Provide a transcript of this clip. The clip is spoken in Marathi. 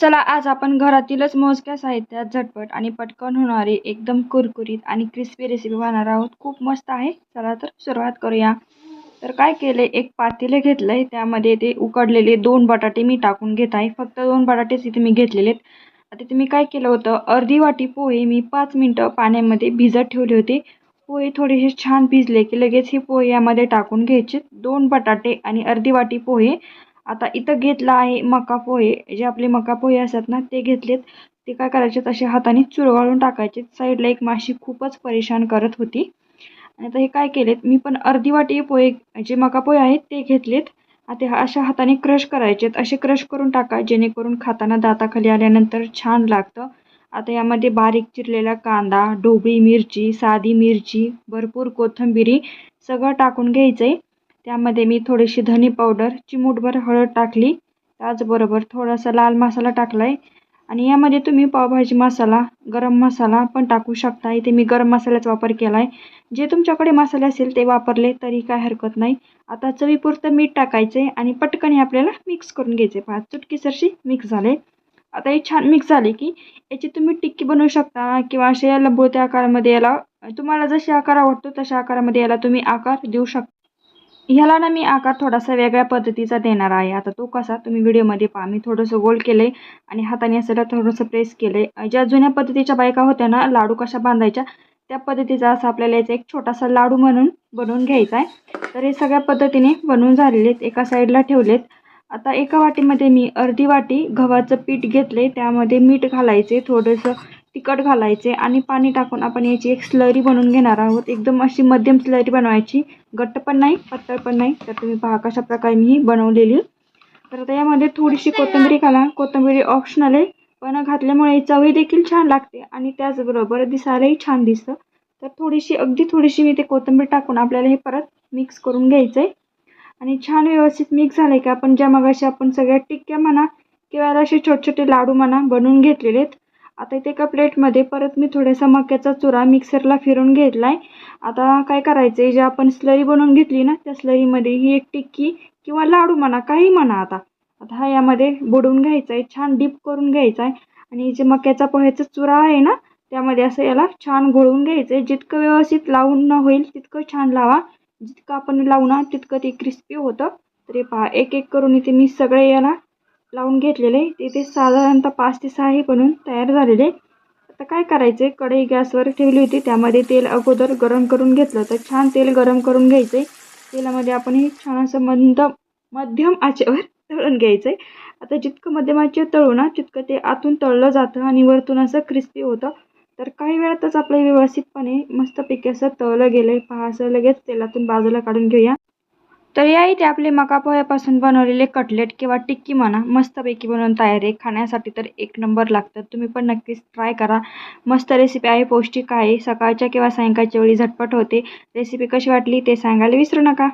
चला आज आपण घरातीलच मोजक्या साहित्यात झटपट आणि पटकन होणारी एकदम कुरकुरीत आणि क्रिस्पी रेसिपी बनवणार आहोत. खूप मस्त आहे. चला तर सुरुवात करूया. तर काय केले एक पातेले घेतलं आहे त्यामध्ये ते उकडलेले दोन बटाटे मी टाकून घेत आहे. फक्त दोन बटाटेच इथे मी घेतलेले आहेत. आता ते मी काय केलं होतं? अर्धी वाटी पोहे मी पाच मिनटं पाण्यामध्ये भिजत ठेवले होते. पोहे थोडेसे छान भिजले की लगेच हे पोहे यामध्ये टाकून घ्यायचे. दोन बटाटे आणि अर्धी वाटी पोहे आता इथं घेतलं आहे मका पोहे. जे आपले मका पोहे असतात ना ते घेतलेत. ते काय करायचे? तसे हाताने चुरगाळून टाकायचे. साईडला एक माशी खूपच परेशान करत होती. आणि आता हे काय केलेत? मी पण अर्धी वाटी पोहे जे मका पोहे आहेत ते घेतलेत. आता अशा हाताने क्रश करायचेत. असे क्रश करून टाका जेणेकरून खाताना दाताखाली आल्यानंतर छान लागतं. आता यामध्ये बारीक चिरलेला कांदा ढोबळी मिरची साधी मिरची भरपूर कोथिंबिरी सगळं टाकून घ्यायचं आहे त्यामध्ये मी थोडीशी धनी पावडर चिमूटभर हळद टाकली. त्याचबरोबर थोडासा लाल मसाला टाकला आहे आणि यामध्ये तुम्ही पावभाजी मसाला गरम मसाला पण टाकू शकता. इथे मी गरम मसाल्याचा वापर केला आहे जे तुमच्याकडे मसाले असेल ते वापरले तरी काय हरकत नाही. आता चवीपुरतं मीठ टाकायचं आहे आणि पटकन हे आपल्याला मिक्स करून घ्यायचे. पाच चुटकीसरशी मिक्स झाले. आता हे छान मिक्स झाले की याची तुम्ही टिक्की बनवू शकता किंवा असे लंबोत्या आकारामध्ये याला तुम्हाला जसे आकार आवडतो तशा आकारामध्ये याला तुम्ही आकार देऊ शकता. ह्याला ना मी आकार थोडासा वेगळ्या पद्धतीचा देणार आहे. आता तो कसा? तुम्ही व्हिडिओमध्ये पहा. मी थोडंसं गोल केलं आहे आणि हाताने असं थोडंसं प्रेस केलं आहे ज्या जुन्या पद्धतीच्या बायका होत्या ना लाडू कशा बांधायच्या त्या पद्धतीचा असा आपल्याला याचा एक छोटासा लाडू म्हणून बनवून घ्यायचा आहे. तर हे सगळ्या पद्धतीने बनवून झालेले आहेत. एका साईडला ठेवलेत. आता एका वाटीमध्ये मी अर्धी वाटी गव्हाचं पीठ घेतले त्यामध्ये मीठ घालायचे थोडंसं तिखट घालायचे आणि पाणी टाकून आपण याची एक स्लरी बनवून घेणार आहोत. एकदम अशी मध्यम स्लरी बनवायची. घट्ट पण नाही पातळ पण नाही. तर तुम्ही पहा कशा प्रकारे मी ही बनवलेली. तर आता यामध्ये थोडीशी कोथिंबीर घाला. कोथिंबीर ऑप्शनल आहे. पण घातल्यामुळे चवही देखील छान लागते आणि त्याचबरोबर दिसायलाही छान दिसतं. तर थोडीशी अगदी थोडीशी मी ते कोथिंबीर टाकून आपल्याला हे परत मिक्स करून घ्यायचं आहे आणि छान व्यवस्थित मिक्स झालं आहे की आपण ज्या मगाशी आपण सगळ्या टिक्क्या म्हणा किंवा असे छोटे छोटे लाडू म्हणा बनवून घेतलेले आहेत आता इथे एका प्लेटमध्ये परत मी थोडासा मक्याचा चुरा मिक्सरला फिरून घेतला आहे आता काय करायचं आहे जे आपण स्लरी बनवून घेतली ना त्या स्लरीमध्ये ही एक टिक्की किंवा लाडू म्हणा काही म्हणा आता. आता हा यामध्ये बुडवून घ्यायचा आहे छान डीप करून घ्यायचा आहे आणि जे मक्याचा पोह्याचा चुरा आहे ना त्यामध्ये असं याला छान घोळवून घ्यायचं आहे जितकं व्यवस्थित लावून न होईल तितकं छान लावा. जितकं आपण लावू ना तितकं ते क्रिस्पी होतं. तरी पहा एक एक करून इथे मी सगळे याला लावून घेतलेले. ते ते साधारणतः पाच ते सहा हे बनून तयार झालेले. आता काय करायचे? कढई गॅसवर ठेवली होती. त्यामध्ये तेल अगोदर गरम करून घेतलं तर छान तेल गरम करून घ्यायचं. आहे तेलामध्ये आपण हे छान असं मंद मध्यम आचेवर तळून घ्यायचं. आहे आता जितकं मध्यम आचेवर तळू ना तितकं ते आतून तळलं जातं आणि वरतून असं क्रिस्पी होतं. तर काही वेळातच आपलं व्यवस्थितपणे मस्तपैकी असं तळलं गेलं आहे पहा असं लगेच तेलातून बाजूला काढून घेऊया. तर या इथे आपले मका पोह्यापासून बनवलेले कटलेट किंवा टिक्की म्हणा मस्तपैकी बनवून तयार आहे. खाण्यासाठी तर एक नंबर लागतं तुम्ही पण नक्कीच ट्राय करा. मस्त रेसिपी आहे पौष्टिक आहे. सकाळच्या किंवा सायंकाळच्या वेळी झटपट होते. रेसिपी कशी वाटली ते सांगायला विसरू नका.